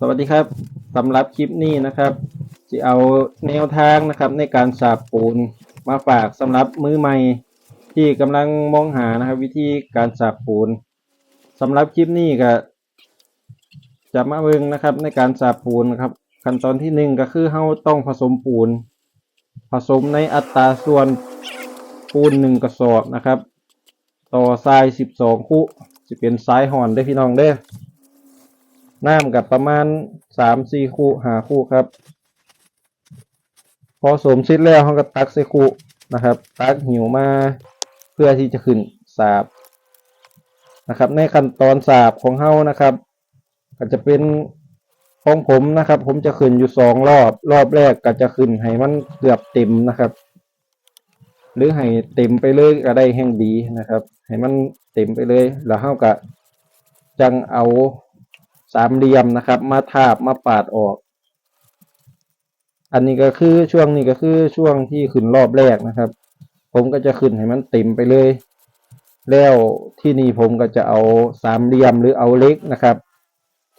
สวัสดีครับสำหรับคลิปนี้นะครับจะเอาแนวทางนะครับในการสาบปูนมาฝากสำหรับมือใหม่ที่กำลังมองหานะครับ วิธีการสาบปูนสำหรับคลิปนี้ก็จะมาเบิ่งนะครับ ในการสาบปูนนะครับขั้นตอนที่หนึ่งก็คือเราต้องผสมปูน ผสมในอัตราส่วนปูนหนึ่งกระสอบนะครับ ต่อทรายสิบสองคู่จะเป็นทรายห่อนได้พี่น้องเด้อ น้ำกับประมาณสามสี่คู่หาคู่ครับ พอสมเสร็จแล้วเขาก็ตักใส่คู่นะครับ ตักหิวมาเพื่อที่จะขึ้นสาบนะครับ ในขั้นตอนสาบของเฮานะครับ ก็จะเป็นของผมนะครับ ผมจะขึ้นอยู่สองรอบ รอบแรกก็จะขึ้นให้มันเกือบเต็มนะครับ หรือให้เต็มไปเลยก็ได้แห่งดีนะครับ ให้มันเต็มไปเลย แล้วเฮาก็จังเอา สามเหลี่ยมนะครับ มาทาบมาปาดออก อันนี้ก็คือช่วงนี้ก็คือช่วงที่ขึ้นรอบแรกนะครับ ผมก็จะขึ้นให้มันเต็มไปเลย แล้วที่นี่ผมก็จะเอาสามเหลี่ยมหรือเอาเล็กนะครับ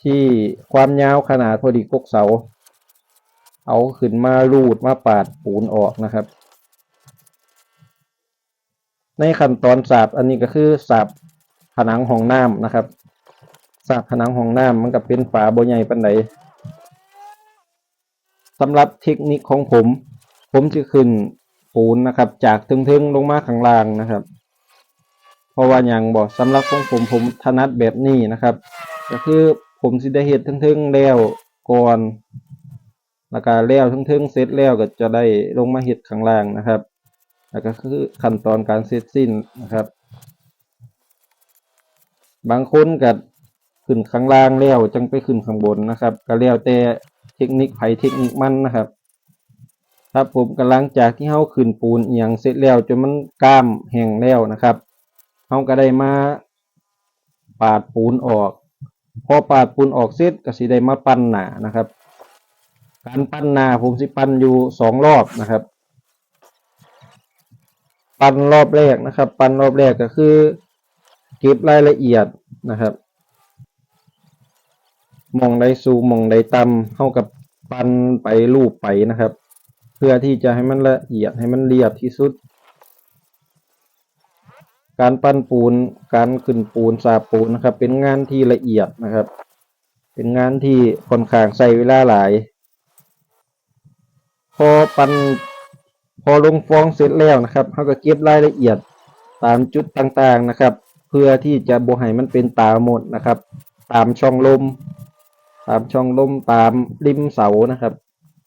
ที่ความยาวขนาดพอดีกกเสา เอาขึ้นมารูดมาปาดปูนออกนะครับในขั้นตอนสาบอันนี้ก็คือสาบผนังห้องน้ำนะครับ สาบผนังห้องน้ำมันก็เป็นฝาบ่ใหญ่ปานใดสำหรับเทคนิคของผม ผมจะขึ้นปูนนะครับ จากทึงๆลงมาข้างล่างนะครับ เพราะว่าอย่างบอกสำหรับของผมผมถนัดแบบนี้นะครับ ก็คือผมสิได้เฮ็ดทึงๆแล้วก่อนแล้วก็แล้วทึงๆเสร็จแล้วก็จะได้ลงมาเฮ็ดข้างล่างนะครับแล้วก็คือขั้นตอนการเสร็จสิ้นนะครับ บางคนก็ ขึ้นข้างล่างแล้วจังไปขึ้นข้างบนนะครับ ก็แล้วแต่เทคนิคไผเทคนิคมันนะครับครับผมกำลังจากที่เฮาขึ้นปูนเอียงเสร็จแล้วจนมันกล้ามแห้งแล้วนะครับเฮาก็ได้มาปาดปูนออก พอปาดปูนออกเสร็จก็สิได้มาปั้นหนานะครับ การปั้นหนาผมสิปั้นอยู่สองรอบนะครับ ปั้นรอบแรกนะครับ ปั้นรอบแรกก็คือ เก็บรายละเอียดนะครับ มองใดสูงมองใดต่ำเท่ากับปันไปรูปไปนะครับ เพื่อที่จะให้มันละเอียดให้มันเรียบที่สุด การปั้นปูน การขึ้นปูนสาปูนนะครับ เป็นงานที่ละเอียดนะครับ เป็นงานที่ค่อนข้างใช้เวลาหลาย พอปันพอลงฟองเสร็จแล้วนะครับเขาก็เก็บรายละเอียดตามจุดต่างๆนะครับ เพื่อที่จะบ่ให้มันเป็นตาหมดนะครับ ตามช่องลม ตามช่องลมตามริมเสานะครับ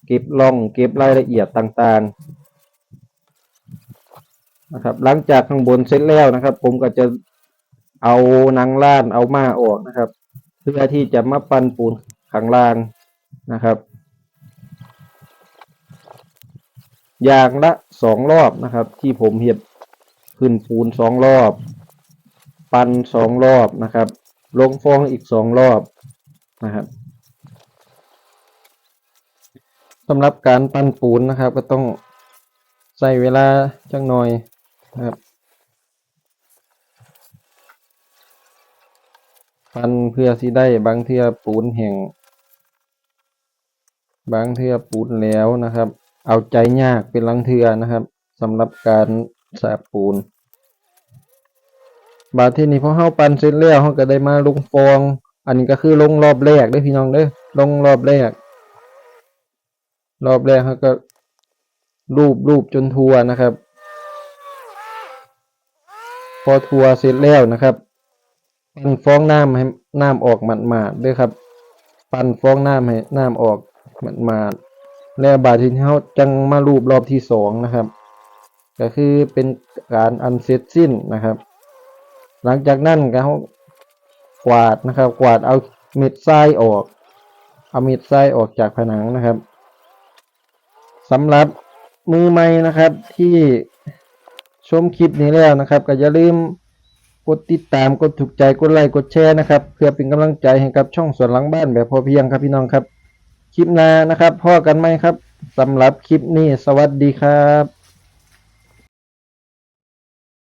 เก็บล่องเก็บรายละเอียดต่างๆนะครับ หลังจากข้างบนเสร็จแล้วนะครับ ผมก็จะเอานางล้านเอามาออกนะครับ เพื่อที่จะมาปั้นปูนข้างล่างนะครับ อย่างละสองรอบนะครับ ที่ผมเห็ดขึ้นปูนสองรอบ ปันสองรอบนะครับ ลงฟองอีกสองรอบนะครับ สำหรับการปั้นปูนนะครับ ก็ต้องใส่เวลาจังหน่อยนะครับ ปั้นเพื่อสิได้บางเทื่อปูนแห้งบางเทื่อปูนแล้วนะครับ เอาใจยากเป็นลังเทือนะครับสำหรับการสาบปูน บาดที่นี่พอเฮาปั่นเสร็จแล้วเฮาก็ได้มาลงฟอง อันนี้ก็คือลงรอบแรกเด้พี่น้องเด้อลงรอบแรก รอบแรกเฮาก็รูปรูปจนทัวนะครับ พอทัวเสร็จแล้วนะครับปั่นฟองน้ำให้น้ำออกหมาดๆด้วยครับ ปั่นฟองน้ำให้น้ำออกหมาดๆแล้วบาดที่เขาจังมารูปรอบที่สองนะครับ ก็คือเป็นการอันเสร็จสิ้นนะครับ หลังจากนั้นก็เขากวาดนะครับ กวาดเอาเม็ดทรายออก เอาเม็ดทรายออกจากผนังนะครับ สำหรับมือใหม่นะครับที่ชมคลิปนี้แล้วนะครับ ก็อย่าลืมกดติดตามกดถูกใจกดไลค์กดแชร์นะครับ เพื่อเป็นกำลังใจให้กับช่องสวนหลังบ้านแบบพอเพียงครับพี่น้องครับ คลิปหน้านะครับพ่อกันไหมครับสำหรับคลิปนี้สวัสดีครับ